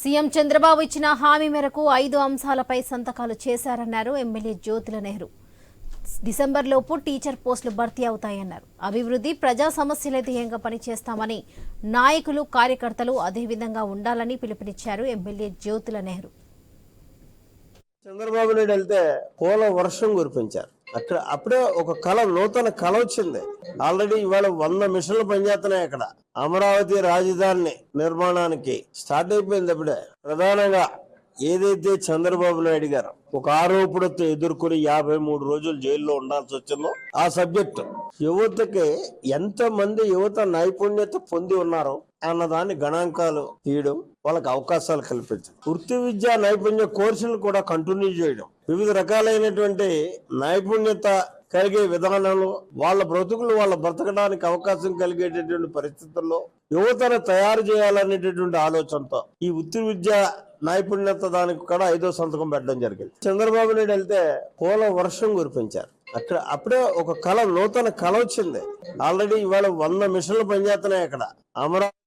CM Chandrababu ఇచ్చిన హామీ మేరకు ఐదు అంశాలపై సంతకాలు చేశారన్నారు ఎమ్మెల్యే జ్యోతుల నెహ్రూ. డిసెంబర్లోపు టీచర్ పోస్టులు భర్తీ అవుతాయన్నారు. అభివృద్ధి ప్రజా సమస్యలే ధ్యేయంగా పనిచేస్తామని నాయకులు కార్యకర్తలు అదేవిధంగా ఉండాలని పిలుపునిచ్చారు ఎమ్మెల్యే జ్యోతుల నెహ్రూ. చంద్రబాబు నాయుడు వెళ్తే పూల వర్షం కురిపించారు. అక్కడ అప్పుడే ఒక కళ నూతన కళ వచ్చింది. ఆల్రెడీ ఇవాళ వంద మిషన్లు పనిచేస్తున్నాయి అక్కడ. అమరావతి రాజధాని నిర్మాణానికి స్టార్ట్ అయిపోయింది అప్పుడే. ప్రధానంగా ఏదైతే చంద్రబాబు నాయుడు గారు ఒక ఆరోపణతో ఎదుర్కొని యాభై మూడు రోజులు జైల్లో ఉండాల్సి వచ్చిందో ఆ సబ్జెక్ట్. యువతకి ఎంత మంది యువత నైపుణ్యత పొంది ఉన్నారో అన్నదాన్ని గణాంకాలు తీయడం వాళ్ళకి అవకాశాలు కల్పించడం వృత్తి విద్యా నైపుణ్య కోర్సులు కూడా కంటిన్యూ చేయడం. వివిధ రకాలైనటువంటి నైపుణ్యత కలిగే విధానంలో వాళ్ళ బ్రతుకులు వాళ్ళ బ్రతకడానికి అవకాశం కలిగేటటువంటి పరిస్థితుల్లో యువతను తయారు చేయాలనేటటువంటి ఆలోచనతో ఈ వృత్తి విద్య నైపుణ్యత దానికి కూడా ఐదో సంతకం పెట్టడం జరిగింది. చంద్రబాబు నాయుడు వెళ్తే పూల వర్షం కురిపించారు. అక్కడ అప్పుడే ఒక కళ నూతన కళ వచ్చింది. ఆల్రెడీ ఇవాళ వంద మిషన్లు పనిచేస్తున్నాయి అక్కడ. అమరావతి